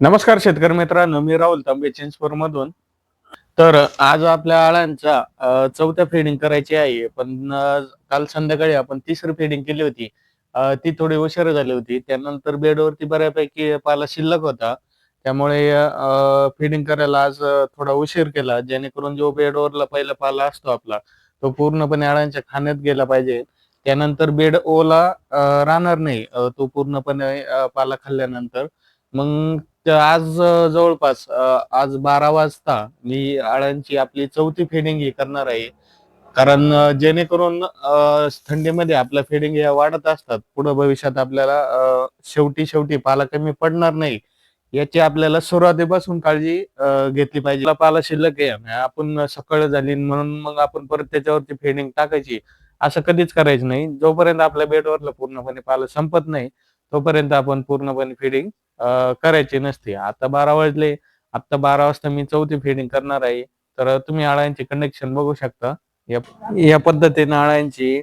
नमस्कार शेतकरी मित्रांनो मी राहुल तांबे चिंचपूर मधून तर आज आपल्या आळ्यांचा चौथ्या फीडिंग करायची आहे पण काल संध्याकाळी आपण तिसरी फीडिंग केली होती. ती थोडी उशीर झाली होती. त्यानंतर बेडवरती बऱ्यापैकी पाला शिल्लक होता. त्यामुळे फिडिंग करायला आज थोडा उशीर केला जेणेकरून जो बेडवरला पहिला पाला असतो आपला तो पूर्णपणे आळ्यांच्या खाण्यात गेला पाहिजे. त्यानंतर बेड ओला राहणार नाही. तो पूर्णपणे पाला खाल्ल्यानंतर. मग आज जवळपास आज बारा वाजता मी आळ्यांची आपली चौथी फेडिंग ही करणार आहे. कारण जेणेकरून थंडीमध्ये आपल्या फेडिंग या वाढत असतात. पुढे भविष्यात आपल्याला शेवटी शेवटी पाला कमी पडणार नाही. याची आपल्याला सुरुवातीपासून काळजी घेतली पाहिजे. पाला शिल्लक आहे. आपण सकाळ झाली म्हणून मग आपण परत त्याच्यावरती फेडिंग टाकायची असं कधीच करायचं नाही. जोपर्यंत आपल्या बेडवरला पूर्णपणे पाला संपत नाही तोपर्यंत आपण पूर्णपणे फिडिंग करायची नसते. आता 12 वाजले. आता 12 वाजता मी चौथी फिडिंग करणार आहे. तर तुम्ही अळ्यांचे कंडक्शन बघू शकता. या या पद्धतीने अळ्यांची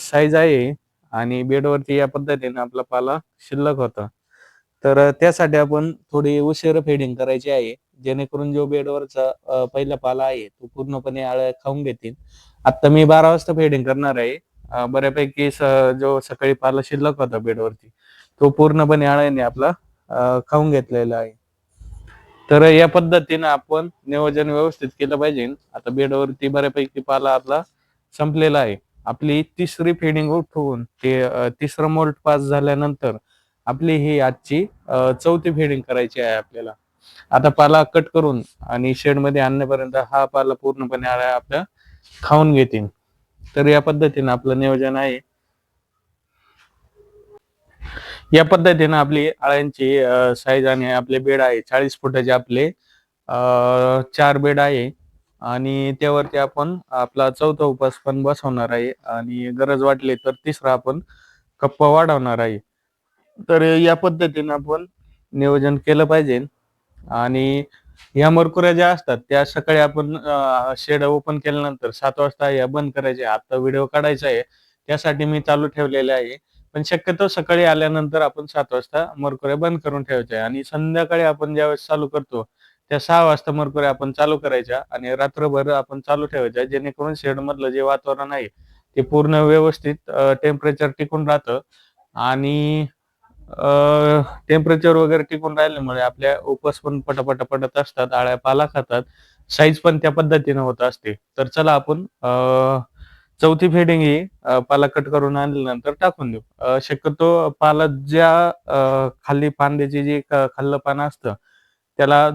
साईज आहे आणि बेडवरती या पद्धतीने आपला पाला शिल्लक होता. तर त्यासाठी आपण थोडी उशीर फेडिंग करायची आहे. जेणेकरून जो बेडवरचा पहिला पाला आहे तो पूर्णपणे अळ्या खाऊन घेतील. आता मी 12 वाजता फेडिंग करणार आहे. बऱ्यापैकी जो सकाळी पाला शिल्लक होता बेडवरती तो पूर्णपणे अळ्यांनी आपला खाऊन घेतलेला आहे. तर या पद्धतीने आपण नियोजन व्यवस्थित केलं पाहिजे. आता बेडवरती बऱ्यापैकी पाला आपला संपलेला आहे. आपली तिसरी फिडिंग उठवून ते तिसरं मोल्ट पास झाल्यानंतर आपली ही आजची चौथी फिडिंग करायची आहे आपल्याला. आता पाला कट करून आणि शेडमध्ये आणण्यापर्यंत हा पाला पूर्णपणे अळ्या आपल्या खाऊन घेतील. तर या पद्धतीने आपलं नियोजन आहे. या पद्धतीनं आपली अळ्यांची साईज आणि आपले बेड आहे 40 फुटाचे आपले चार बेड आहे. आणि त्यावरती आपण आपला चौथा उपास पण बसवणार आहे. आणि गरज वाटली तर तिसरा आपण कप्पा वाढवणार आहे. तर या पद्धतीनं आपण नियोजन केलं पाहिजे. आणि ह्या मरकुऱ्या ज्या असतात त्या सकाळी आपण शेड ओपन केल्यानंतर सात वाजता या बंद करायचे. आता व्हिडिओ काढायचा आहे. त्यासाठी मी चालू ठेवलेले आहे. पण शक्यतो सकाळी आल्यानंतर आपण सात वाजता मरकुऱ्या बंद करून ठेवायच्या आणि संध्याकाळी आपण ज्यावेळेस चालू करतो त्या सहा वाजता मरकुऱ्या आपण चालू करायच्या आणि रात्रभर आपण चालू ठेवायच्या जेणेकरून शेडमधलं जे वातावरण आहे ते पूर्ण व्यवस्थित टेम्परेचर टिकून राहतं. आणि टेम्परेचर वगैरे टिकून राहिल्यामुळे आपल्या उपवास पण पटापट पडत असतात, अळ्या पाला खातात, साईज पण त्या पद्धतीनं होत असते. तर चला आपण चौथी फेडिंग ही पाला कट करून आणल्यानंतर टाकून देऊ. शक्यतो पाला ज्या खाली फांद्याची जे खाल्लं पान असतं त्याला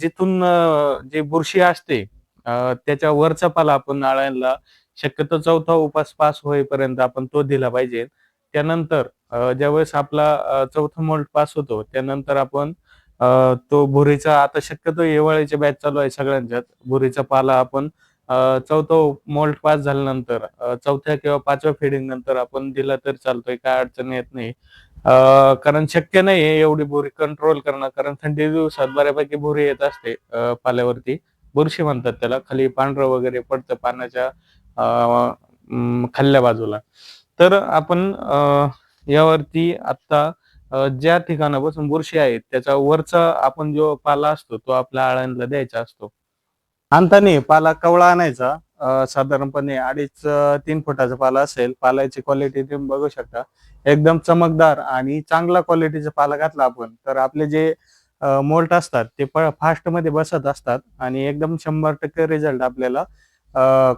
जिथून जे जी बुरशी असते त्याच्या वरचा पाला आपण अळ्यांना शक्यतो चौथा उपास पास होईपर्यंत आपण तो दिला पाहिजे. त्यानंतर ज्यावेळेस आपला चौथा मोल्ड पास होतो त्यानंतर आपण तो भुरीचा आता शक्यतो हिवाळ्याची बॅच चालू आहे सगळ्यांच्यात. भुरीचा पाला आपण चौथं मोल्ट पास झाल्यानंतर चौथ्या किंवा पाचव्या फिडिंग नंतर आपण दिला तर चालतोय, काय अडचण येत नाही. कारण शक्य नाही आहे एवढी भुरी कंट्रोल करणं कारण थंडी दिवसात बऱ्यापैकी भुरी येत असते पाल्यावरती. बुरशी म्हणतात त्याला. खाली पांढरं वगैरे पडतं पानाच्या खाल्ल्या बाजूला. तर आपण यावरती आता ज्या ठिकाणापासून बुरशी आहे त्याचा वरचा आपण जो पाला असतो तो आपल्या अळ्यांना द्यायचा असतो. आणताना पाला कवळा आणायचा साधारणपणे अडीच तीन फुटाचा पाला असेल. पाल्याची क्वालिटी तुम्ही बघू शकता. एकदम चमकदार आणि चांगला क्वालिटीचा पाला घातला आपण तर आपले जे मोल्ट असतात ते फास्टमध्ये बसत असतात आणि एकदम 100% रिझल्ट आपल्याला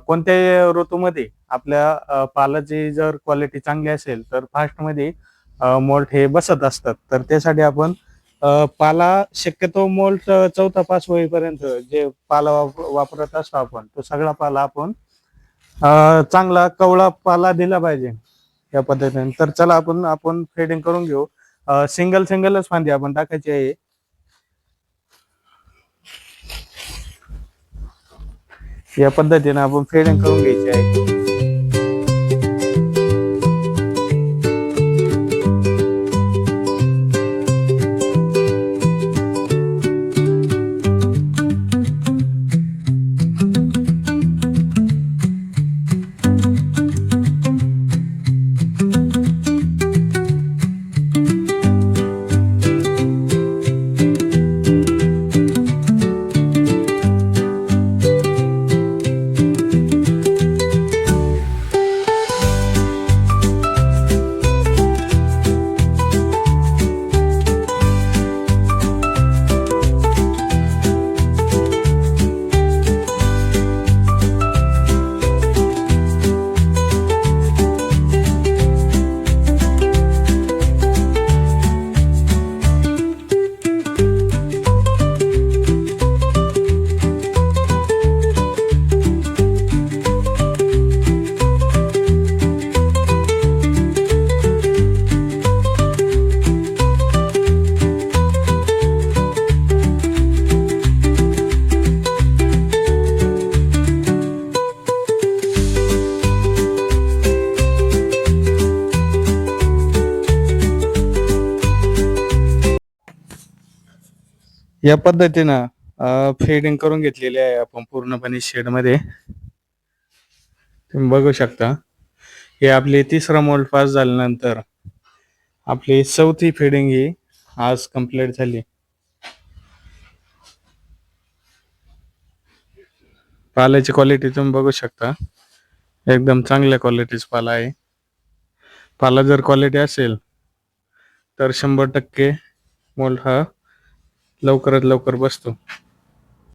कोणत्याही ऋतूमध्ये आपल्या पालाची जर क्वालिटी चांगली असेल तर फास्टमध्ये मोल्ट हे बसत असतात. तर त्यासाठी आपण पाला शक्यतो मोल्ट चौथा पास होईपर्यंत जे पाला वापरत असतो आपण तो सगळा पाला आपण चांगला कवळा पाला दिला पाहिजे या पद्धतीने. तर चला आपण आपण फेडिंग करून घेऊ. सिंगल सिंगलच फांदी आपण टाकायची आहे. या पद्धतीने आपण फेडिंग करून घ्यायची आहे. या पद्धतीनं फेडिंग करून घेतलेली आहे आपण पूर्णपणे शेडमध्ये. तुम्ही बघू शकता. हे आपली तिसरा मोल्ड पास झाल्यानंतर आपली चौथी फेडिंग ही आज कंप्लीट झाली. पाल्याची क्वालिटी तुम्ही बघू शकता. एकदम चांगल्या क्वालिटीच पाला आहे. पाला जर क्वालिटी असेल तर शंभर टक्के मोल्ड हा लवकरात लवकर बसतो.